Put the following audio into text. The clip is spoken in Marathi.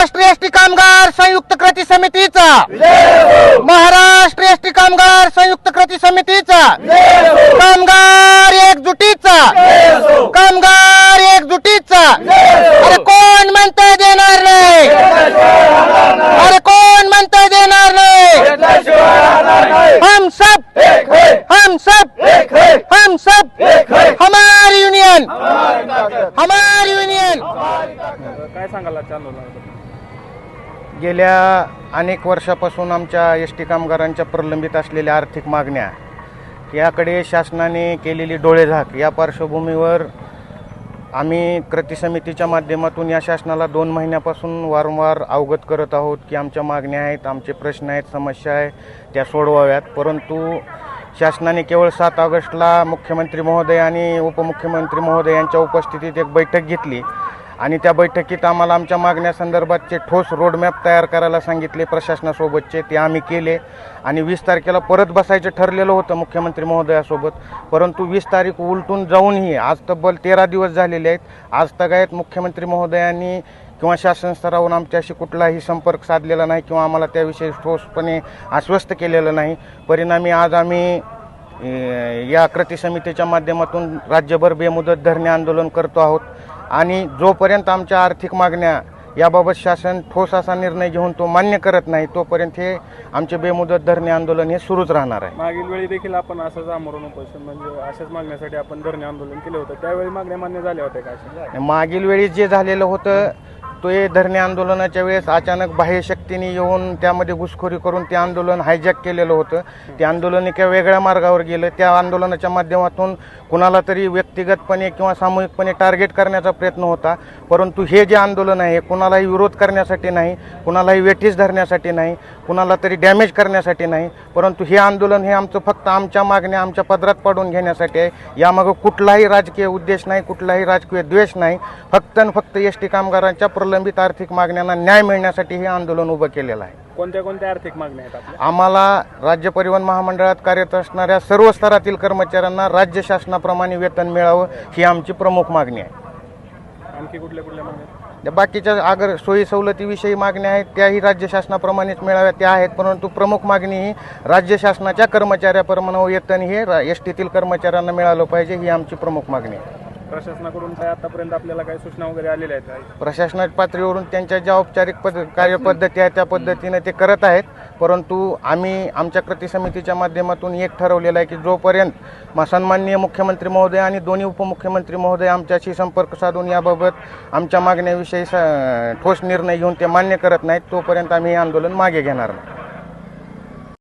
महाराष्ट्र एसटी कामगार संयुक्त कृती समितीचा. महाराष्ट्र एसटी कामगार संयुक्त कृती समितीचा. कामगार एकजुटीचा. कामगार एकजुटीचा. अरे कोण म्हणतंय देणार नाही? अरे कोण म्हणतंय देणार नाही? हम सब हम सब हम सब हमारी यूनियन हमारी यूनियन काय सांगाल गेल्या अनेक वर्षापासून आमच्या एस टी कामगारांच्या प्रलंबित असलेल्या आर्थिक मागण्या याकडे शासनाने केलेली डोळेझाक या पार्श्वभूमीवर आम्ही कृती समितीच्या माध्यमातून या शासनाला दोन महिन्यापासून वारंवार अवगत करत आहोत की आमच्या मागण्या आहेत आमचे प्रश्न आहेत समस्या आहे त्या सोडवाव्यात. परंतु शासनाने केवळ सात ऑगस्टला मुख्यमंत्री महोदय आणि उपमुख्यमंत्री महोदय यांच्या उपस्थितीत एक बैठक घेतली. आणि त्या बैठकीत आम्हाला आमच्या मागण्यासंदर्भातचे ठोस रोडमॅप तयार करायला सांगितले. प्रशासनासोबतचे ते आम्ही केले. आणि वीस तारखेला परत बसायचं ठरलेलं होतं मुख्यमंत्री महोदयासोबत. परंतु वीस तारीख उलटून जाऊनही आज तब्बल तेरा दिवस झालेले आहेत. आज तगायत मुख्यमंत्री महोदयांनी किंवा शासन स्तरावरून आमच्याशी कुठलाही संपर्क साधलेला नाही किंवा आम्हाला त्याविषयी ठोसपणे आश्वस्त केलेलं नाही. परिणामी आज आम्ही या कृती समितीच्या माध्यमातून राज्यभर बेमुदत धरणे आंदोलन करतो आहोत. आणि जोपर्यंत आमच्या आर्थिक मागण्या याबाबत शासन ठोस असा निर्णय घेऊन तो मान्य करत नाही तोपर्यंत हे आमचे बेमुदत धरणे आंदोलन हे सुरूच राहणार आहे मागील वेळी देखील आपण असंच आमरण उपोषण म्हणजे अशाच मागण्यासाठी आपण धरणे आंदोलन केलं होतं त्यावेळी मागण्या मान्य झाल्या होत्या का? मागील वेळी जे झालेलं होतं तो हे धरणे आंदोलनाच्या वेळेस अचानक बाह्य शक्तीने येऊन त्यामध्ये घुसखोरी करून ते आंदोलन हायजॅक केलेलं होतं. ते आंदोलन एका वेगळ्या मार्गावर गेलं. त्या आंदोलनाच्या माध्यमातून कुणाला तरी व्यक्तिगतपणे किंवा सामूहिकपणे टार्गेट करण्याचा प्रयत्न होता. परंतु हे जे आंदोलन आहे कुणालाही विरोध करण्यासाठी नाही कुणालाही वेठीस धरण्यासाठी नाही कुणाला तरी डॅमेज करण्यासाठी नाही परंतु हे आंदोलन हे आमचं फक्त आमच्या मागण्या आमच्या पदरात पाडून घेण्यासाठी आहे. यामागं कुठलाही राजकीय उद्देश नाही कुठलाही राजकीय द्वेष नाही. फक्त आणि फक्त एस टी कामगारांच्या प्रलंबित आर्थिक मागण्यांना न्याय मिळण्यासाठी हे आंदोलन उभं केलेलं आहे. कोणत्या कोणत्या आर्थिक मागण्या आहेत आपल्या? आम्हाला राज्य परिवहन महामंडळात कार्यरत असणाऱ्या सर्व स्तरातील कर्मचाऱ्यांना राज्य शासनाप्रमाणे वेतन मिळावं ही आमची प्रमुख मागणी आहे. आणखी कुठल्या कुठल्या मागण्या आहेत? त्या बाकीच्या अगर सोयी सवलतीविषयी मागण्या आहेत त्याही राज्य शासनाप्रमाणेच मिळाव्या त्या आहेत. परंतु प्रमुख मागणी ही राज्य शासनाच्या कर्मचाऱ्याप्रमाणे वेतन हे एस टीतील कर्मचाऱ्यांना मिळालं पाहिजे ही आमची प्रमुख मागणी आहे. प्रशासनाकडून काय आतापर्यंत आपल्याला काही सूचना वगैरे आलेल्या आहेत? प्रशासनाच्या पातळीवरून त्यांच्या ज्या औपचारिक पद कार्यपद्धती आहेत त्या पद्धतीने ते करत आहेत. परंतु आम्ही आमच्या कृती समितीच्या माध्यमातून एक ठरवलेलं आहे की जोपर्यंत सन्माननीय मुख्यमंत्री महोदय आणि दोन्ही उपमुख्यमंत्री महोदय आमच्याशी संपर्क साधून याबाबत आमच्या मागण्याविषयी ठोस निर्णय घेऊन ते मान्य करत नाहीत तोपर्यंत आम्ही हे आंदोलन मागे घेणार नाही.